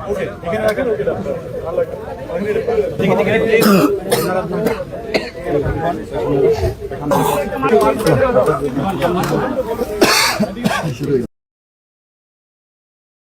Okay, you can, I a n l k it I like it. I need a p i it.